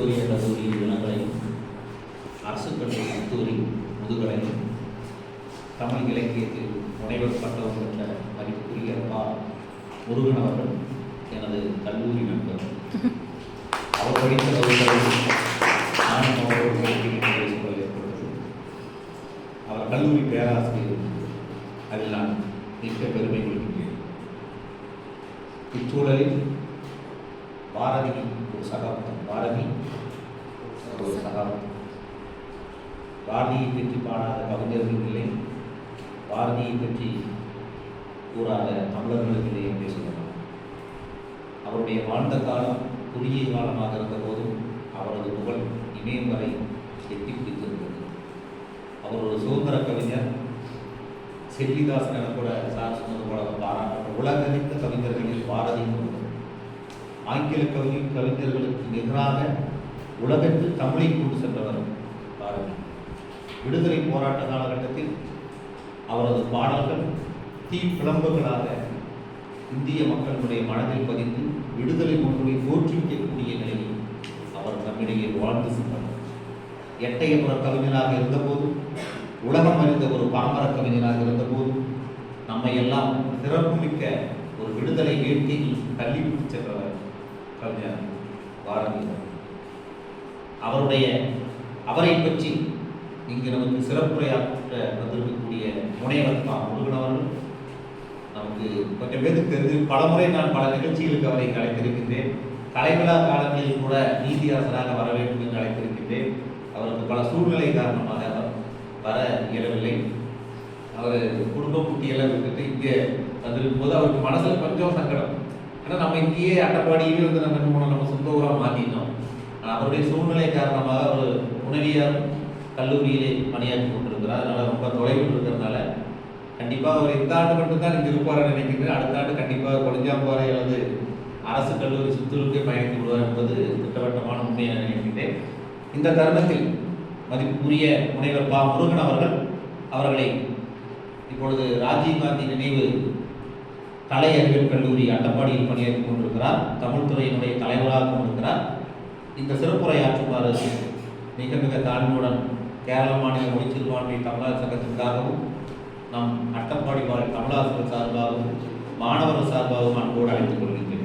Victoria கல்லூரி இளங்கலையும் அரசு கல்லூரி கல்லூரி முதுகலையும் தமிழ் இலக்கியத்தில் முனைவர் பட்டம் பெற்ற மதிப்புக்குரிய அப்பா முருகன் அவர்கள் எனது கல்லூரி நண்பர். அவர் படித்த கல்லூரி நானும் அவரோடு சூழல் ஏற்பட்டது. அவர் கல்லூரி பேராசிரியர் அதில் நான் மிக்க பெருமை கொள்கின்றேன் இச்சூழலில் பாரதி ஒரு சகாப்தம் பாரதி. ஒரு சகாப்தம் பாரதியை பற்றி பாடாத கவிஞர்கள் இல்லை. பாரதியை பற்றி கூறாத தமிழர்களுக்கு என்று சொல்லலாம் அவருடைய வாழ்ந்த காலம் குறுகிய காலமாக இருந்த போதும் அவரது புகழ் இமயம் வரை எட்டி பிடித்திருந்தது. அவர் ஒரு சுதந்திர கவிஞர். செல்விதாசன் என கூட சார் சொன்னது போல பாராட்ட உலகறிந்த கவிஞர்களில் பாரதியும் ஆங்கில கவி கவிஞர்களுக்கு நிகராக உலகத்தில் தமிழை கொண்டு சென்றவர் பாரதி விடுதலை போராட்ட காலகட்டத்தில் அவரது பாடல்கள் தீ பிளம்புகளாக இந்திய மக்களுடைய மனதில் பதிந்து விடுதலை ஒன்றை தோற்றுவிக்கக்கூடிய நிலையில் அவர் நம்மிடையே வாழ்ந்து சென்றவர் எட்டயபுர கவிஞராக இருந்தபோது உலகம் அறிந்த ஒரு பாமர கவிஞராக இருந்தபோது நம்மை எல்லாம் சிறப்புமிக்க ஒரு விடுதலை வேட்கையில் தள்ளி கவிஞர் பாரதி அவருடைய அவரை பற்றி இங்கு நமக்கு சிறப்புரையாற்ற வந்திருக்கக்கூடிய முனைவர் தான் முருகன் அவர்கள் நமக்கு கொஞ்சம் பேருக்கு தெரிஞ்சு பலமுறை நான் பல நிகழ்ச்சிகளுக்கு அவரை அழைத்திருக்கின்றேன். கலைவிழா காலங்களில் கூட நீதியரசராக வர வேண்டும் என்று அழைத்திருக்கின்றேன். அவருக்கு பல சூழ்நிலை காரணமாக அவர் வர இயலவில்லை. அவர் குடும்பம் குட்டியெல்லாம் விட்டுட்டு இங்கே வந்திருக்கும் போது அவருக்கு மனசில் கொஞ்சம் சங்கடம். ஏன்னா நம்ம இங்கேயே அட்டப்பாடியிலே வந்து நம்ம என்ன பண்ணோம் நம்ம சொந்த ஊராக மாற்றிட்டோம் அவருடைய சூழ்நிலை காரணமாக அவர் உணவியார் கல்லூரியிலே பணியாற்றி கொண்டிருக்கிறார். அதனால் ரொம்ப தொலைவில் இருக்கிறதுனால கண்டிப்பாக அவர் இந்த ஆண்டு மட்டும்தான் இங்கே இருப்பார்னு நினைக்கிறேன். அடுத்த ஆண்டு கண்டிப்பாக கொடிஞ்சாம்பாறை அல்லது அரசு கல்லூரி சுற்றுலுக்கே பயணித்து விடுவார் என்பது திட்டவட்டமான உண்மையாக நினைக்கிறேன் இந்த தருணத்தில் மதிப்புக்குரிய முனைவர் பா முருகன் அவர்கள் அவர்களை இப்பொழுது ராஜீவ்காந்தி நினைவு கலை அறிவியல் கல்லூரி அட்டப்பாடியில் பணியாற்றிக் கொண்டிருக்கிறார். தமிழ் துறையினுடைய தலைவராகவும் இருக்கிறார் இந்த சிறப்புரை மிக மிக தாழ்மையுடன் கேரள மாநில மொழி சிறுபான்மை தமிழர் சங்கத்திற்காகவும் நம் அட்டப்பாடி பாறை தமிழாசிரியர் சார்பாகவும் மாணவர் சார்பாகவும் அன்போடு அழைத்துக் கொள்கின்றேன்.